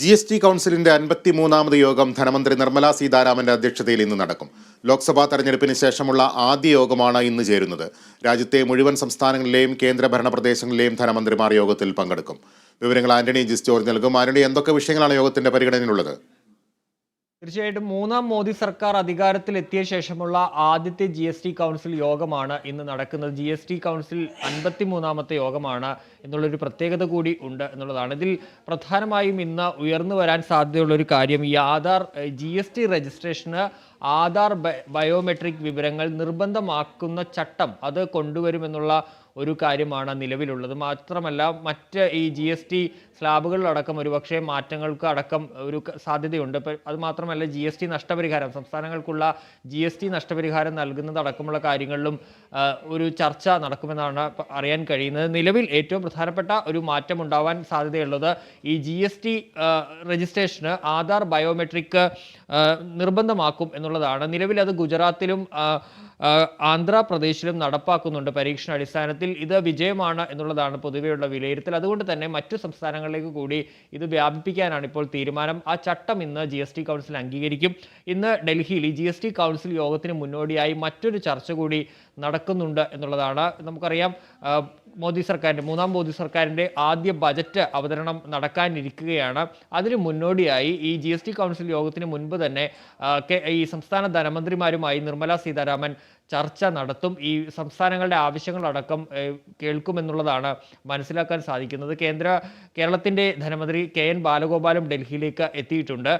G S T കൗൺസിലിന്റെ അൻപത്തി മൂന്നാമത് യോഗം ധനമന്ത്രി നിർമ്മല സീതാരാമന്റെ അധ്യക്ഷതയിൽ ഇന്ന് നടക്കും. ലോക്സഭാ തെരഞ്ഞെടുപ്പിന് ശേഷമുള്ള ആദ്യ യോഗമാണ് ഇന്ന് ചേരുന്നത്. രാജ്യത്തെ മുഴുവൻ സംസ്ഥാനങ്ങളിലെയും കേന്ദ്രഭരണ പ്രദേശങ്ങളിലെയും ധനമന്ത്രിമാർ യോഗത്തിൽ പങ്കെടുക്കും. വിവരങ്ങൾ ആന്റണി ജിസ് ജോർജ് നൽകും. ആന്റണി എന്തൊക്കെ വിഷയങ്ങളാണ് യോഗത്തിന്റെ പരിഗണനയിലുള്ളത്? തീർച്ചയായിട്ടും മൂന്നാം മോദി സർക്കാർ അധികാരത്തിലെത്തിയ ശേഷമുള്ള ആദ്യത്തെ ജി എസ് ടി കൗൺസിൽ യോഗമാണ് ഇന്ന് നടക്കുന്നത്. ജി എസ് ടി കൗൺസിൽ അൻപത്തി മൂന്നാമത്തെ യോഗമാണ് എന്നുള്ളൊരു പ്രത്യേകത കൂടി ഉണ്ട് എന്നുള്ളതാണ്. ഇതിൽ പ്രധാനമായും ഇന്ന് ഉയർന്നു വരാൻ സാധ്യതയുള്ള ഒരു കാര്യം ഈ ആധാർ ജി എസ് ടി രജിസ്ട്രേഷന് ആധാർ ബയോമെട്രിക് വിവരങ്ങൾ നിർബന്ധമാക്കുന്ന ചട്ടം അത് കൊണ്ടുവരുമെന്നുള്ള ഒരു കാര്യമാണ് നിലവിലുള്ളത്. മാത്രമല്ല മറ്റ് ഈ ജി എസ് ടി സ്ലാബുകളിലടക്കം ഒരുപക്ഷെ മാറ്റങ്ങൾക്ക് അടക്കം ഒരു സാധ്യതയുണ്ട്. അത് മാത്രമല്ല ജി എസ് ടി നഷ്ടപരിഹാരം സംസ്ഥാനങ്ങൾക്കുള്ള ജി എസ് ടി നഷ്ടപരിഹാരം നൽകുന്നതടക്കമുള്ള കാര്യങ്ങളിലും ഒരു ചർച്ച നടക്കുമെന്നാണ് അറിയാൻ കഴിയുന്നത്. നിലവിൽ ഏറ്റവും പ്രധാനപ്പെട്ട ഒരു മാറ്റം ഉണ്ടാവാൻ സാധ്യതയുള്ളത് ഈ ജി എസ് ടി രജിസ്ട്രേഷന് ആധാർ ബയോമെട്രിക് നിർബന്ധമാക്കും നിർബന്ധമാക്കും എന്നുള്ളതാണ്. നിലവിൽ അത് ഗുജറാത്തിലും ആന്ധ്രാപ്രദേശിലും നടപ്പാക്കുന്നുണ്ട് പരീക്ഷണ അടിസ്ഥാനത്തിൽ ഇത് വിജയമാണ് എന്നുള്ളതാണ് പൊതുവെയുള്ള വിലയിരുത്തൽ. അതുകൊണ്ട് തന്നെ മറ്റു സംസ്ഥാനങ്ങളിലേക്ക് കൂടി ഇത് വ്യാപിപ്പിക്കാനാണ് ഇപ്പോൾ തീരുമാനം. ആ ചട്ടം ഇന്ന് ജി എസ് ടി കൗൺസിൽ അംഗീകരിക്കും. ഇന്ന് ഡൽഹിയിൽ ഈ ജി എസ് ടി കൗൺസിൽ യോഗത്തിന് മുന്നോടിയായി മറ്റൊരു ചർച്ച കൂടി നടക്കുന്നുണ്ട് എന്നുള്ളതാണ് നമുക്കറിയാം. മോദി സർക്കാരിന്റെ മൂന്നാം മോദി സർക്കാരിന്റെ ആദ്യ ബജറ്റ് അവതരണം നടക്കാനിരിക്കുകയാണ്. അതിന് മുന്നോടിയായി ഈ ജി എസ് ടി കൗൺസിൽ യോഗത്തിന് മുൻപ് തന്നെ ഈ സംസ്ഥാന ധനമന്ത്രിമാരുമായി നിർമ്മല സീതാരാമൻ ചർച്ച നടത്തും. ഈ സംസ്ഥാനങ്ങളുടെ ആവശ്യങ്ങളടക്കം കേൾക്കുമെന്നുള്ളതാണ് മനസ്സിലാക്കാൻ സാധിക്കുന്നത്. കേന്ദ്ര കേരളത്തിന്റെ ധനമന്ത്രി കെ എൻ ബാലഗോപാലും ഡൽഹിയിലേക്ക് എത്തിയിട്ടുണ്ട്.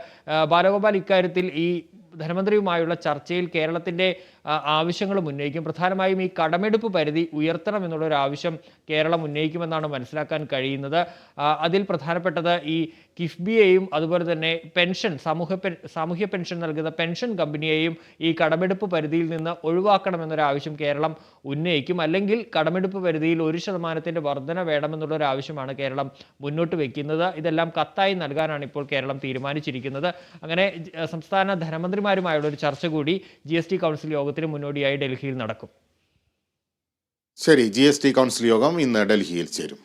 ബാലഗോപാൽ ഇക്കാര്യത്തിൽ ഈ ധനമന്ത്രിയുമായുള്ള ചർച്ചയിൽ കേരളത്തിന്റെ ആവശ്യങ്ങൾ ഉന്നയിക്കും. പ്രധാനമായും ഈ കടമെടുപ്പ് പരിധി ഉയർത്തണം എന്നുള്ള ഒരു ആവശ്യം കേരളം ഉന്നയിക്കുമെന്നാണ് മനസ്സിലാക്കാൻ കഴിയുന്നത്. അതിൽ പ്രധാനപ്പെട്ടത് ഈ കിഫ്ബിയെയും അതുപോലെ തന്നെ പെൻഷൻ സമൂഹ സാമൂഹ്യ പെൻഷൻ നൽകുന്ന പെൻഷൻ കമ്പനിയെയും ഈ കടമെടുപ്പ് പരിധിയിൽ നിന്ന് ഒഴിവാക്കണം എന്നൊരു ആവശ്യം കേരളം ഉന്നയിക്കും. അല്ലെങ്കിൽ കടമെടുപ്പ് പരിധിയിൽ ഒരു ശതമാനത്തിന്റെ വർധന വേണമെന്നുള്ള ഒരു ആവശ്യമാണ് കേരളം മുന്നോട്ട് വയ്ക്കുന്നത് ഇതെല്ലാം കത്തായി നൽകാനാണ് ഇപ്പോൾ കേരളം തീരുമാനിച്ചിരിക്കുന്നത്. അങ്ങനെ സംസ്ഥാന സംസ്ഥാന ധനമന്ത്രിമാരുമായുള്ള ഒരു ചർച്ച കൂടി ജി എസ് ടി കൗൺസിൽ യോഗത്തിന് മുന്നോടിയായി ഡൽഹിയിൽ നടക്കും. ശരി ജി എസ് ടി കൗൺസിൽ യോഗം ഇന്ന് ഡൽഹിയിൽ ചേരും.